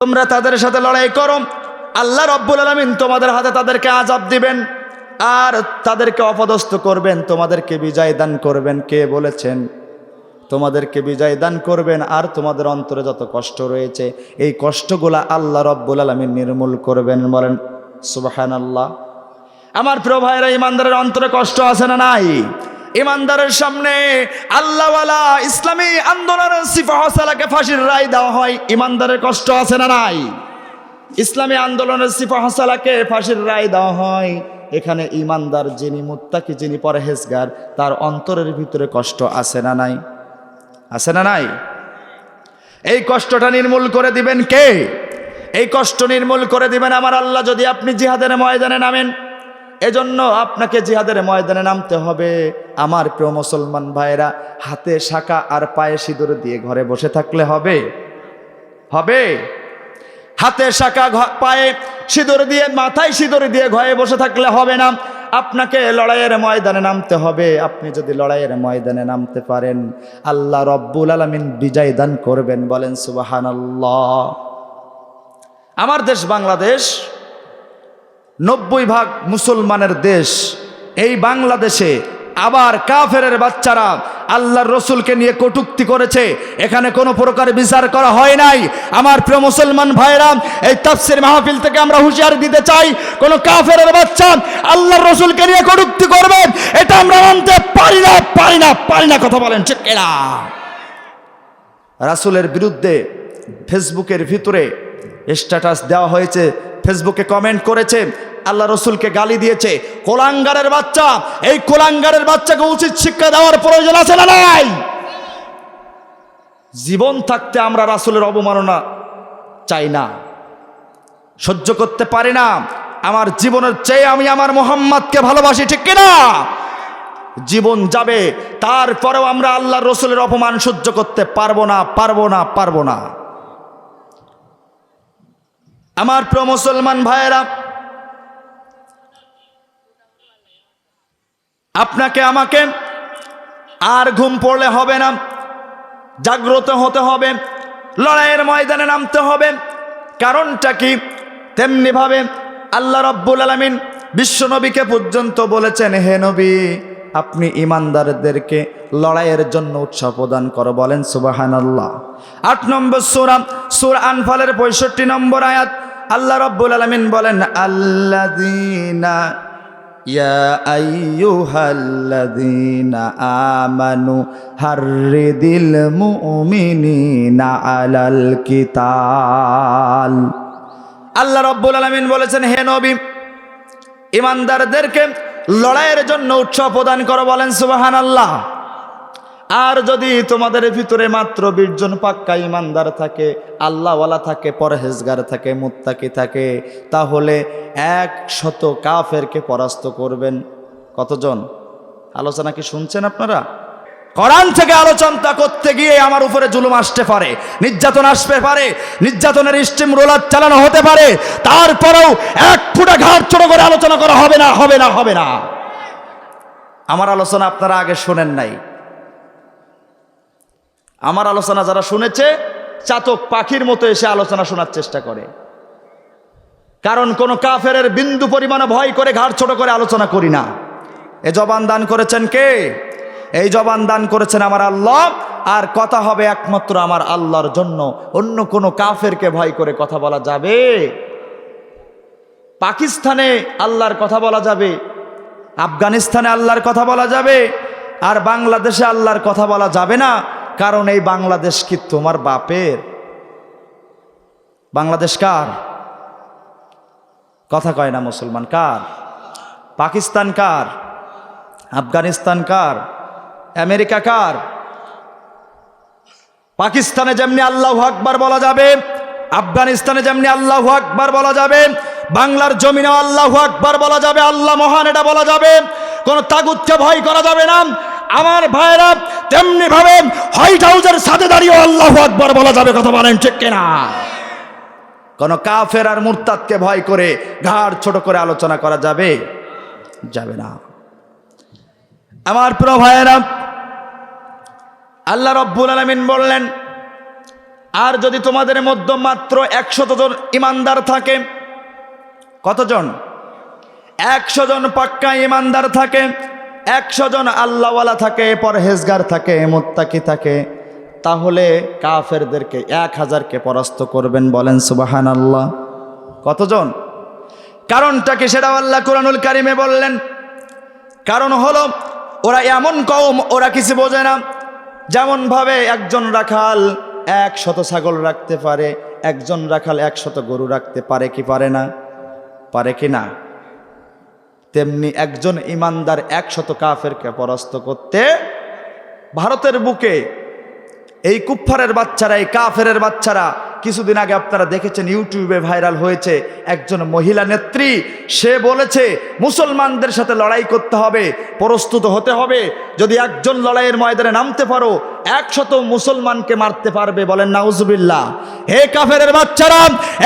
তোমরা তাদের সাথে লড়াই করো। আল্লাহ রব্বুল আলমিন তোমাদের হাতে তাদেরকে আজাব দিবেন আর তাদেরকে অপদস্থ করবেন, তোমাদেরকে বিজয় দান করবেন। কে বলেছেন? তোমাদেরকে বিজয় দান করবেন আর তোমাদের অন্তরে যত কষ্ট রয়েছে, এই কষ্টগুলা আল্লাহ রব্বুল আলমিন নির্মূল করবেন বলেন সুবাহান আল্লাহ আমার প্রিয় ভাইরা ইমানদারের অন্তরে কষ্ট আছে না নাই? ইমানদারের সামনে আল্লাহওয়ালা ইসলামী আন্দোলনের সিফা হসালাকে ফাঁসির রায় দেওয়া হয়। ইমানদারের কষ্ট আছে না নাই? ইসলামী আন্দোলনের সিফা হসালাকে ফাঁসির রায় দেওয়া হয়। এখানে ইমানদার যিনি মুত্তাকি, যিনি পরহেজগার, তার অন্তরের ভিতরে কষ্ট আছে না নাই? আছে না নাই? এই কষ্টটা নির্মূল করে দিবেন কে? এই কষ্ট নির্মূল করে দিবেন আমার আল্লাহ, যদি আপনি জিহাদের ময়দানে নামেন। এজন্য আপনাকে জিহাদের ময়দানে নামতে হবে। আমার প্রিয় মুসলমান ভাইরা হাতে শাখা আর পায়ে সিঁদুর দিয়ে ঘরে বসে থাকলে হবে? হবে। হাতে শাখা পায়ে সিঁদুর দিয়ে, মাথায় সিঁদুর দিয়ে ঘরে বসে থাকলে হবে না। আপনাকে লড়াইয়ের ময়দানে নামতে হবে। আপনি যদি লড়াইয়ের ময়দানে নামতে পারেন, আল্লাহ রব্বুল আলমিন বিজয় দান করবেন বলেন সুবাহান আমার দেশ বাংলাদেশ নব্বই ভাগ মুসলমানের দেশ। এই বাংলাদেশে আবার কাফেরের বাচ্চারা আল্লাহর রসুলকে নিয়ে কটুক্তি করেছে। এখানে কোনো প্রকার বিচার করা হয় নাই। আমার প্রিয় মুসলমান ভাইরা এই তাফসির মাহফিল থেকে আমরা হুঁশিয়ারি দিতে চাই, কোন কাফেরের বাচ্চা আল্লাহর রসুলকে নিয়ে কটুক্তি করবেন এটা আমরা মানতে পারি না পারি না পারি না, কথা বলেন ঠিক এরা রাসুলের বিরুদ্ধে ফেসবুকের ভিতরে স্ট্যাটাস দেওয়া হয়েছে, ফেসবুকে কমেন্ট করেছে আল্লাহ রসুলকে গালি দিয়েছে। কোলাঙ্গারের বাচ্চা, এই কোলাঙ্গারের বাচ্চাকে উচিত শিক্ষা দেওয়ার প্রয়োজন আছে না নাই? জীবন থাকতে আমরা রাসুলের অবমাননা চাই না। সহ্য করতে পারি না। আমার জীবনের চেয়ে আমি আমার মোহাম্মদকে ভালোবাসি, ঠিক কিনা? জীবন যাবে, তারপরেও আমরা আল্লাহ রসুলের অপমান সহ্য করতে পারব না পারব না পারব না। আমার প্রিয় মুসলমান ভাইয়েরা আপনাকে আমাকে আর ঘুম পড়লে হবে না, জাগ্রত হতে হবে, লড়াইয়ের ময়দানে নামতে হবে। কারণটা কি? তেমনিভাবে আল্লাহ রব্বুল আলমিন বিশ্বনবীকে পর্যন্ত বলেছেন, হে নবী, আপনি ইমানদারদেরকে লড়াইয়ের জন্য উৎসাহ প্রদান করো। বলেন সুবাহান আল্লাহ আট নম্বর সুরাম সুর আনফালের পঁয়ষট্টি নম্বর আয়াত, আল্লাহ রব্বুল আলমিন বলেন আল্লাদিনা يا أيها الذين آمنوا حرد المؤمنين على القتال আল্লাহ রব্বুল আলমিন বলেছেন হে নবী ইমানদারদেরকে লড়াইয়ের জন্য উৎসাহ প্রদান করো বলেন সুবাহান আল্লাহ আর যদি তোমাদের ভিতরে মাত্র বিশজন পাক্কা ইমানদার থাকে, আল্লাহওয়ালা থাকে, পরহেজগার থাকে, মুত্তাকি থাকে, তাহলে এক শত কাফেরকে পরাস্ত করবেন। কতজন? আলোচনা কি শুনছেন আপনারা? কোরআন থেকে আলোচনা করতে গিয়ে আমার উপরে জুলুম আসতে পারে, নির্যাতন আসতে পারে, নির্যাতনের স্টিম রোলার চালানো হতে পারে, তারপরেও এক ফুটা ঘাট ছোট করে আলোচনা করা হবে না হবে না হবে না। আমার আলোচনা আপনারা আগে শোনেন নাই। আমার আলোচনা যারা শুনেছে, চাতক পাখির মতো এসে আলোচনা শোনার চেষ্টা করে। কারণ কোন কাফের বিন্দু পরিমাণে ভয় করে, ঘাড় ছোট করে আলোচনা করি না। এ জবান দান করেছেন কে? এই জবান দান করেছেন আমার আল্লাহ। আর কথা হবে একমাত্র আমার আল্লাহর জন্য। অন্য কোনো কাফেরকে ভয় করে কথা বলা যাবে? পাকিস্তানে আল্লাহর কথা বলা যাবে। আফগানিস্তানে আল্লাহর কথা বলা যাবে। আর বাংলাদেশে আল্লাহর কথা বলা যাবে না। কারণ এই বাংলাদেশ কি তোমার বাপের? বাংলাদেশ কার? কথা কয় না মুসলমান কার? পাকিস্তান কার? আফগানিস্তান কার? আমেরিকা কার? পাকিস্তানে যেমনি আল্লাহ আকবার বলা যাবে, আফগানিস্তানে যেমনি আল্লাহ আকবার বলা যাবে, বাংলার জমিনে আল্লাহ আকবার বলা যাবে, আল্লাহ মহান এটা বলা যাবে, কোন তাগুতকে ভয় করা যাবে না। আমার ভাইরা তেমনি ভাবে হোয়াইট হাউসের সাথে দাঁড়িয়ে আল্লাহ আকবার বলা যাবে কথা বলেন ঠিক কিনা? কোন কাফের আর মুরতাদকে ভয় করে ঘাড় ছোট করে আলোচনা করা যাবে? যাবে না। আমার প্রিয় ভাইয়েরা, আল্লাহ রব্বুল আলমিন বললেন, আর যদি তোমাদের মধ্যে মাত্র একশত জন ইমানদার থাকে, কতজন? একশো জন পাক্কা ইমানদার থাকে একশো জন আল্লাহওয়ালা থাকে, পরহেজগার থাকে, মোত্তাকি থাকে, তাহলে কাফেরদেরকে এক হাজারকে পরাস্ত করবেন বলেন সুবাহান আল্লাহ কতজন? কারণটা কি সেটা আল্লাহ কোরআনুল কারিমে বললেন। কারণ হলো, ওরা এমন কম ওরা কিছু বোঝে না। যেমন ভাবে একজন রাখাল এক শত ছাগল রাখতে পারে, একজন রাখাল এক শত গরু রাখতে পারে কি পারে না? পারে কি না? তেমনি একজন ইমানদার একশত কাফেরকে পরাস্ত করতে ভারতের বুকে এই কুফফারের বাচ্চারা, এই কাফেরের বাচ্চারা কিছুদিন আগে আপনারা দেখেছেন ইউটিউবে ভাইরাল হয়েছে একজন মহিলা নেত্রী। সে বলেছে, মুসলমানদের সাথে লড়াই করতে হবে, প্রস্তুত হতে হবে। যদি একজন লড়াইয়ের ময়দানে নামতে পারো, একশত মুসলমানকে মারতে পারবে। বলেন না নাউজুবিল্লাহ। হে কাফেরের বাচ্চারা,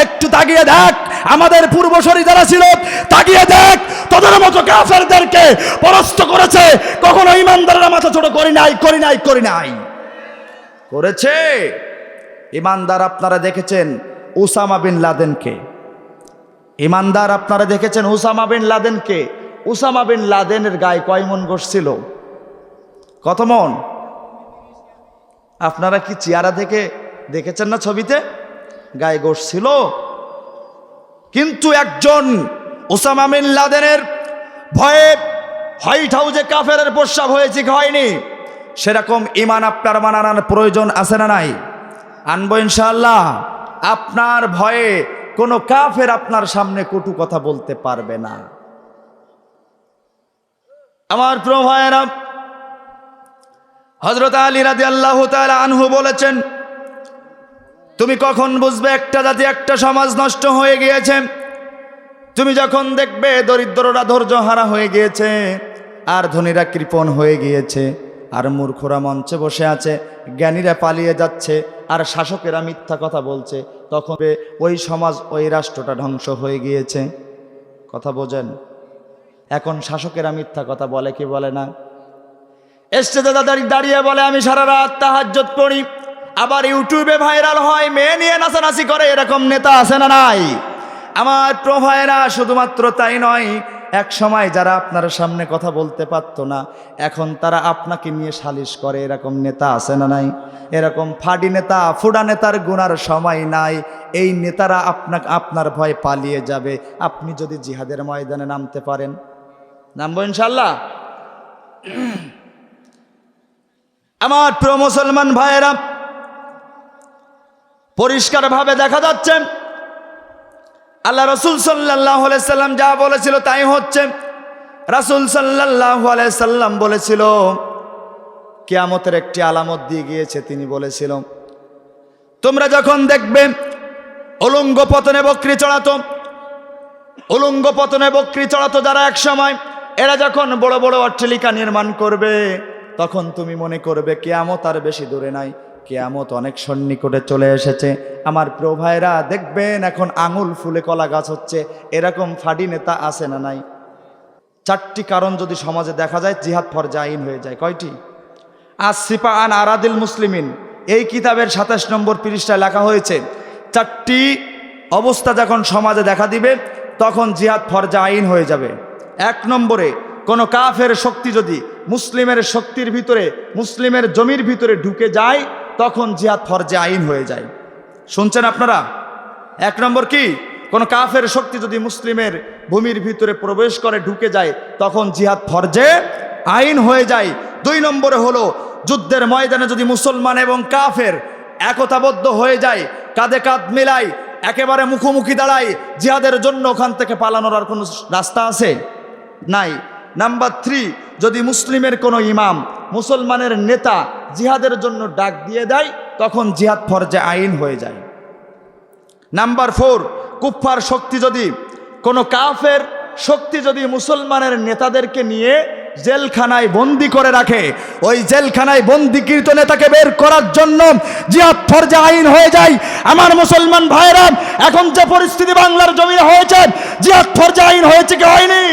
একটু তাকিয়ে দেখ। আমাদের পূর্বসরী যারা ছিল, তাকিয়ে দেখ, তোদের মতো কাফেরদেরকে পরাস্ত করেছে, কখনো ইমানদারেরা মাথা ছোট করি নাই করি নাই করি নাই। করেছে? ইমানদার আপনারা দেখেছেন উসামা বিন লাদেনকে। ইমানদার আপনারা দেখেছেন উসামা বিন লাদেনকে। উসামা বিন লাদেনের গায়ে কয় মন ছিল? কত মন? আপনারা কি চেয়ারা দেখে দেখেছেন না ছবিতে? গায়ে গোশ ছিল? কিন্তু একজন ওসামা বিন লাদেনের ভয়ে হোয়াইট হাউসে কাফেরের প্রস্রাব হয়েছে, কি হয়নি? সেরকম ইমান আপনার মানানোর প্রয়োজন আছে না নাই? আনব ইনশাল্লাহ আপনার ভয়ে কোনো কাফের আপনার সামনে কটু কথা বলতে পারবে না। আমার প্রিয় ভাইয়েরা হজরত আলী রাজি আল্লাহ আনহু বলেছেন তুমি কখন বুঝবে একটা জাতি, একটা সমাজ নষ্ট হয়ে গিয়েছে? তুমি যখন দেখবে দরিদ্ররা ধৈর্য হারা হয়ে গিয়েছে, আর ধনীরা কৃপণ হয়ে গিয়েছে, আর মূর্খরা মঞ্চে বসে আছে, জ্ঞানীরা পালিয়ে যাচ্ছে, আর শাসকেরা মিথ্যা কথা বলছে, তখন ওই সমাজ, ওই রাষ্ট্রটা ধ্বংস হয়ে গিয়েছে। কথা বোঝেন? এখন শাসকেরা মিথ্যা কথা বলে কি বলে না? এসছে দাদা দাঁড়িয়ে বলে, আমি সারা রাত তাহাজ্জত পড়ি। আবার ইউটিউবে ভাইরাল হয়, মেয়ে নিয়ে নাচানাচি করে, এরকম নেতা আছে না নাই? আমার প্রভায়েরা শুধুমাত্র তাই নয়, এক সময় যারা আপনার সামনে কথা বলতে পারতো না, এখন তারা আপনাকে নিয়ে সালিশ করে, এরকম নেতা আছে না নাই? এরকম ফাডি নেতা, ফুডা নেতার গুনার সময় নাই, এই নেতারা আপনাকে, আপনার ভয় পালিয়ে যাবে, আপনি যদি জিহাদের ময়দানে নামতে পারেন। নামবো ইনশাল্লাহ? আমার প্রিয় মুসলমান ভাইয়েরা পরিষ্কারভাবে দেখা যাচ্ছে। আল্লাহ রসুল সাল্লাহ সাল্লাম যা বলেছিল তাই হচ্ছে। রাসুল সাল্লাহ সাল্লাম বলেছিল, কেয়ামতের একটি আলামত দিয়ে গিয়েছে, তিনি বলেছিল, তোমরা যখন দেখবে অলঙ্গ পতনে বকরি চড়াতো অলঙ্গ পতনে বকরি চড়াতো যারা এক সময়, এরা যখন বড় বড় অট্টালিকা নির্মাণ করবে, তখন তুমি মনে করবে কেয়ামত আর বেশি দূরে নাই। কেয়ামত অনেক সন্নিকটে চলে এসেছে। আমার প্রিয় ভাইরা দেখবেন এখন আঙুল ফুলে কলা গাছ হচ্ছে। এরকম ফাডি নেতা আছে না নাই? চারটি কারণ যদি সমাজে দেখা যায়, জিহাদ ফরজা আইন হয়ে যায়। কয়টি? আসিফা আন আরাদিল মুসলিমিন, এই কিতাবের সাতাশ নম্বর পৃষ্ঠায় লেখা হয়েছে, চারটি অবস্থা যখন সমাজে দেখা দিবে, তখন জিহাদ ফরজা আইন হয়ে যাবে। এক নম্বরে, কোনো কাফের শক্তি যদি মুসলিমের শক্তির ভিতরে, মুসলিমের জমির ভিতরে ঢুকে যায় তখন জিহাদ ফরজে আইন হয়ে যায়। শুনছেন আপনারা? এক নম্বর কি? কোনো কাফের শক্তি যদি মুসলিমের ভূমির ভিতরে প্রবেশ করে, ঢুকে যায়, তখন জিহাদ ফরজে আইন হয়ে যায়। দুই নম্বরে হলো, যুদ্ধের ময়দানে যদি মুসলমান এবং কাফের একতাবদ্ধ হয়ে যায়, কাঁধে কাঁধ মেলায় একেবারে মুখোমুখি দাঁড়ায়, জিহাদের জন্য ওখান থেকে পালানোর আর কোনো রাস্তা আছে? নাই। নাম্বার থ্রি, যদি মুসলিমের কোনো ইমাম মুসলমানের নেতা জিহাদের জন্য ডাক দিয়ে দেয়, তখন জিহাদ ফরজে আইন হয়ে যায়। নাম্বার ফোর, কুফফার শক্তি যদি, কোনো কাফের শক্তি যদি মুসলমানের নেতাদেরকে নিয়ে জেলখানায় বন্দি করে রাখে, ওই জেলখানায় বন্দিকৃত নেতাকে বের করার জন্য জিহাদ ফরজে আইন হয়ে যায়। আমার মুসলমান ভাইরা এখন যে পরিস্থিতি বাংলার জমিনে হয়েছে, জিহাদ ফরজে আইন হয়েছে কি হয়নি?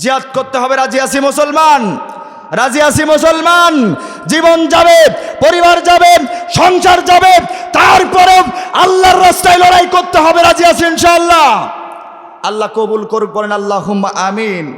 জিহাদ করতে হবে রাজি আসি মুসলমান। রাজি আসি মুসলমান। জীবন যাবে, পরিবার যাবে, সংসার যাবে তারপরে আল্লাহর রাস্তায় লড়াই করতে হবে, রাজি আছি ইনশাআল্লাহ। আল্লাহ কবুল করুক, বলেন আল্লাহ আমিন।